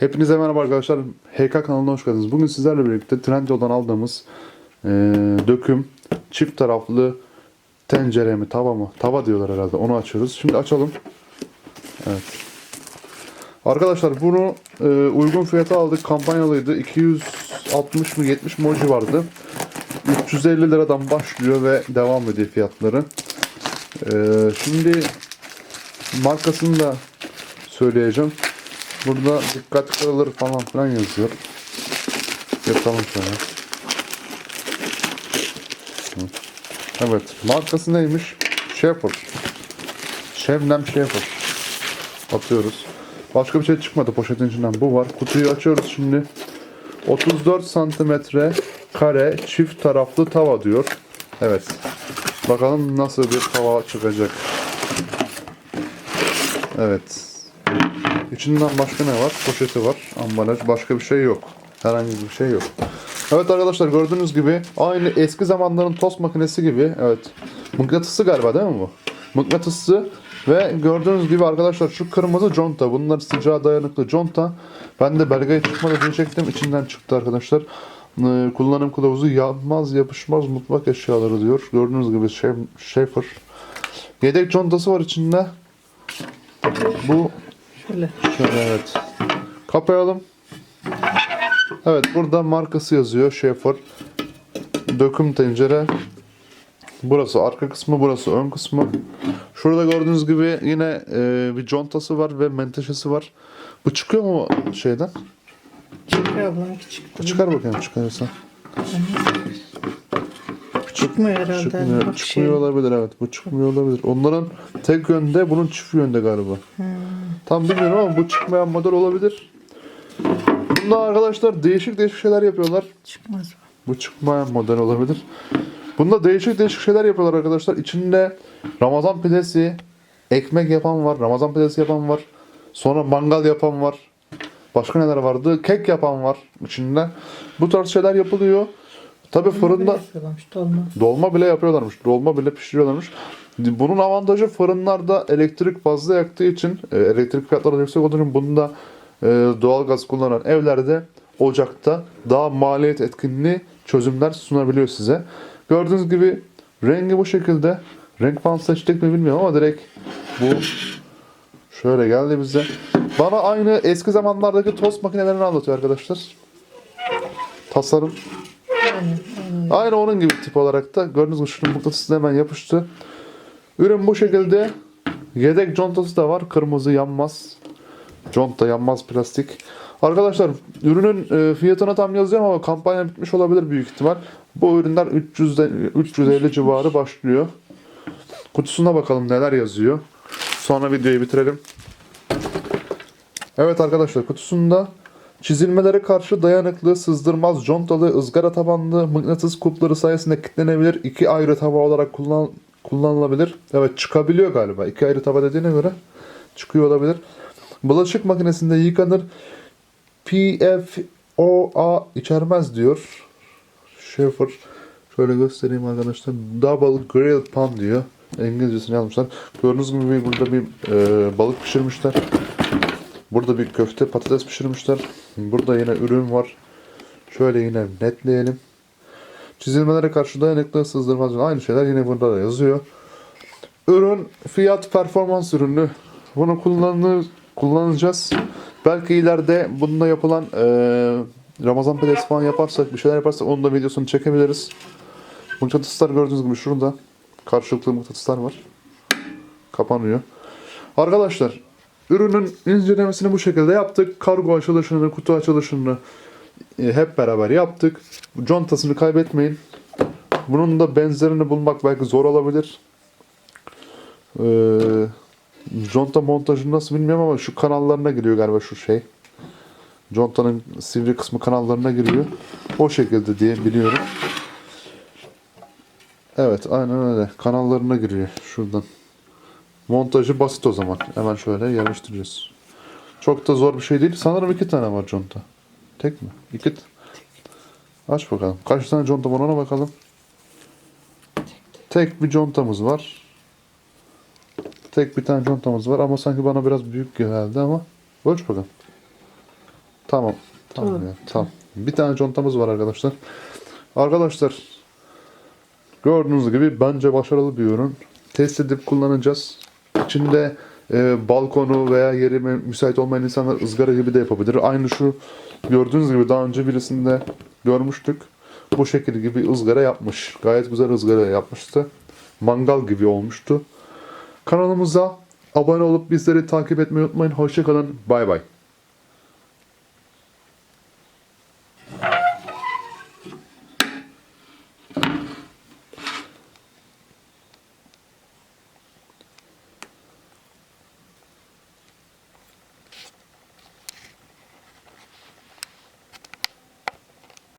Hepinize merhaba arkadaşlar. HK kanalına hoş geldiniz. Bugün sizlerle birlikte Trendyol'dan aldığımız eee, döküm çift taraflı tencere mi tava mı? Tava diyorlar herhalde. Onu açıyoruz. Şimdi açalım. Evet. Arkadaşlar bunu eee, uygun fiyata aldık. Kampanyalıydı. 260 mı 70 mi o civardı. 350 liradan başlıyor ve devam ediyor fiyatları. Eee, şimdi markasını da söyleyeceğim. Burada dikkat kırılır falan filan yazıyor. Yapalım şöyle. Evet. Markası neymiş? Shepherd. Şebnem Shepherd. Atıyoruz. Başka bir şey çıkmadı poşetin içinden. Bu var. Kutuyu açıyoruz şimdi. 34 santimetre kare çift taraflı tava diyor. Evet. Bakalım nasıl bir tava çıkacak. Evet. İçinden başka ne var? Poşeti var. Ambalaj. Başka bir şey yok. Herhangi bir şey yok. Evet arkadaşlar gördüğünüz gibi aynı eski zamanların tost makinesi gibi. Evet. Mıknatıslı galiba değil mi bu? Mıknatıslı ve gördüğünüz gibi arkadaşlar şu kırmızı conta. Bunlar sıcağa dayanıklı conta. Ben de belgeye çıkmadı diyecektim. İçinden çıktı arkadaşlar. Ee, kullanım kılavuzu yanmaz yapışmaz mutfak eşyaları diyor. Gördüğünüz gibi Schaef- Schaefer. Yedek contası var içinde. Bu Şöyle. Şöyle evet. Kapayalım. Evet burada markası yazıyor. Schaefer. Döküm tencere. Burası arka kısmı, burası ön kısmı. Şurada gördüğünüz gibi yine e, bir contası var ve menteşesi var. Bu çıkıyor mu şeyden? Çıkıyor ablam küçük. Çıkar bakayım çıkarırsa. Çıkmıyor herhalde. Çıkmıyor, Bak çıkmıyor şey. olabilir evet. Bu çıkmıyor olabilir. Onların tek yönde, bunun çift yönde galiba. Tam bilmiyorum ama bu çıkmayan model olabilir. Bunda arkadaşlar değişik değişik şeyler yapıyorlar. Çıkmaz Bu çıkmayan model olabilir. Bunda değişik değişik şeyler yapıyorlar arkadaşlar. İçinde Ramazan pidesi, ekmek yapan var, Ramazan pidesi yapan var. Sonra mangal yapan var. Başka neler vardı? Kek yapan var içinde. Bu tarz şeyler yapılıyor. Tabi fırında dolma. dolma bile yapıyorlarmış. Dolma bile pişiriyorlarmış. Bunun avantajı fırınlarda elektrik fazla yaktığı için, e, elektrik fiyatları yüksek olduğu için bunda e, doğalgaz kullanan evlerde ocakta daha maliyet etkinliği çözümler sunabiliyor size. Gördüğünüz gibi rengi bu şekilde. Renk falan seçtik mi bilmiyorum ama direkt bu şöyle geldi bize. Bana aynı eski zamanlardaki tost makinelerini anlatıyor arkadaşlar. Tasarım. Aynı onun gibi tip olarak da gördüğünüz gibi şunun mıknatısına hemen yapıştı. Ürün bu şekilde. Yedek contası da var. Kırmızı yanmaz. Conta yanmaz plastik. Arkadaşlar ürünün e, fiyatını tam yazıyorum ama kampanya bitmiş olabilir büyük ihtimal. Bu ürünler 300 de- 350 civarı başlıyor. Kutusuna bakalım neler yazıyor. Sonra videoyu bitirelim. Evet arkadaşlar kutusunda çizilmelere karşı dayanıklı, sızdırmaz, contalı, ızgara tabanlı, mıknatıs kupları sayesinde kilitlenebilir. iki ayrı tava olarak kullan, kullanılabilir. Evet çıkabiliyor galiba. İki ayrı tava dediğine göre çıkıyor olabilir. Bulaşık makinesinde yıkanır. PFOA içermez diyor. Schaefer. Şöyle göstereyim arkadaşlar. Double Grill Pan diyor. İngilizcesini yazmışlar. Gördüğünüz gibi burada bir e, balık pişirmişler. Burada bir köfte patates pişirmişler. Burada yine ürün var. Şöyle yine netleyelim. Çizilmelere karşı dayanıklı sızdırmaz. Aynı şeyler yine burada da yazıyor. Ürün fiyat performans ürünü. Bunu kullanır, kullanacağız. Belki ileride bununla yapılan eee, Ramazan pidesi falan yaparsak bir şeyler yaparsak onun da videosunu çekebiliriz. Mıknatıslar gördüğünüz gibi şurada. Karşılıklı mıknatıslar var. Kapanıyor. Arkadaşlar ürünün incelemesini bu şekilde yaptık. Kargo açılışını, kutu açılışını e, hep beraber yaptık. Contasını kaybetmeyin. Bunun da benzerini bulmak belki zor olabilir. Ee, conta montajı nasıl bilmiyorum ama şu kanallarına giriyor galiba şu şey. Contanın sivri kısmı kanallarına giriyor. O şekilde diye biliyorum. Evet aynen öyle. Kanallarına giriyor şuradan. Montajı basit o zaman. Hemen şöyle yerleştireceğiz. Çok da zor bir şey değil. Sanırım iki tane var conta. Tek mi? İki. t- Aç bakalım. Kaç tane conta var ona bakalım. Tek bir contamız var. Tek bir tane contamız var ama sanki bana biraz büyük geldi ama. Ölç bakalım. Tamam. Tamam Tamam. ya. Tamam. Bir tane contamız var arkadaşlar. Arkadaşlar gördüğünüz gibi bence başarılı bir ürün. Test edip kullanacağız. İçinde e, balkonu veya yeri mü- müsait olmayan insanlar ızgara gibi de yapabilir. Aynı şu gördüğünüz gibi daha önce birisinde görmüştük. Bu şekil gibi ızgara yapmış. Gayet güzel ızgara yapmıştı. Mangal gibi olmuştu. Kanalımıza abone olup bizleri takip etmeyi unutmayın. Hoşçakalın. Bay bay.